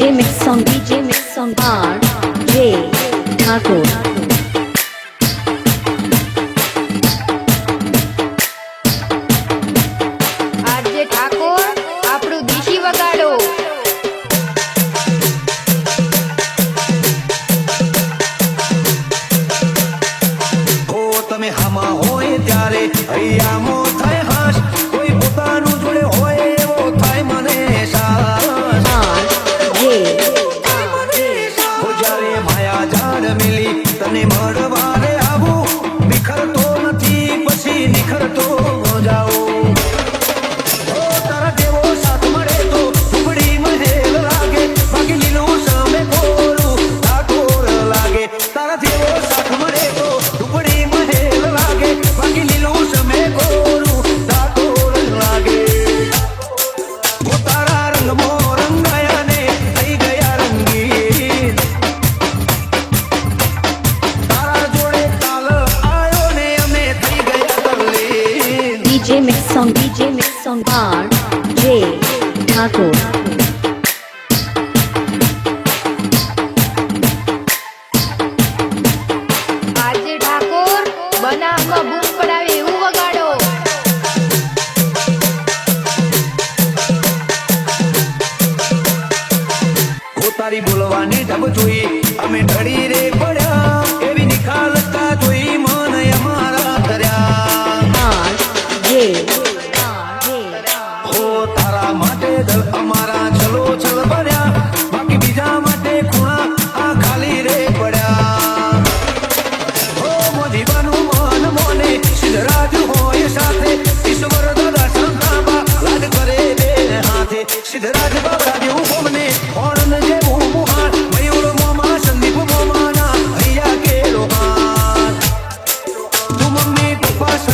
DJ mix song DJ mix song R J Thakur તમે હમા હોય ત્યારે હૈયામો થાય હશ ફેમિલી તને મળવા DJ mix song DJ mix song R J Thakur તારી બોલવાની ઢબ જોઈ અમે ઢળી રે સાથે ઈશ્વર દર્શન થાંભા લાજ કરે બે હાથે. સિદ્ધરાજ બાબરા જેવું ભમને ઓણન જેવું મુહાણ મયુર મોમાં, સંદીપ મોમાના. હૈયા કેળો હાથ. તું મમ્મી તું પાસ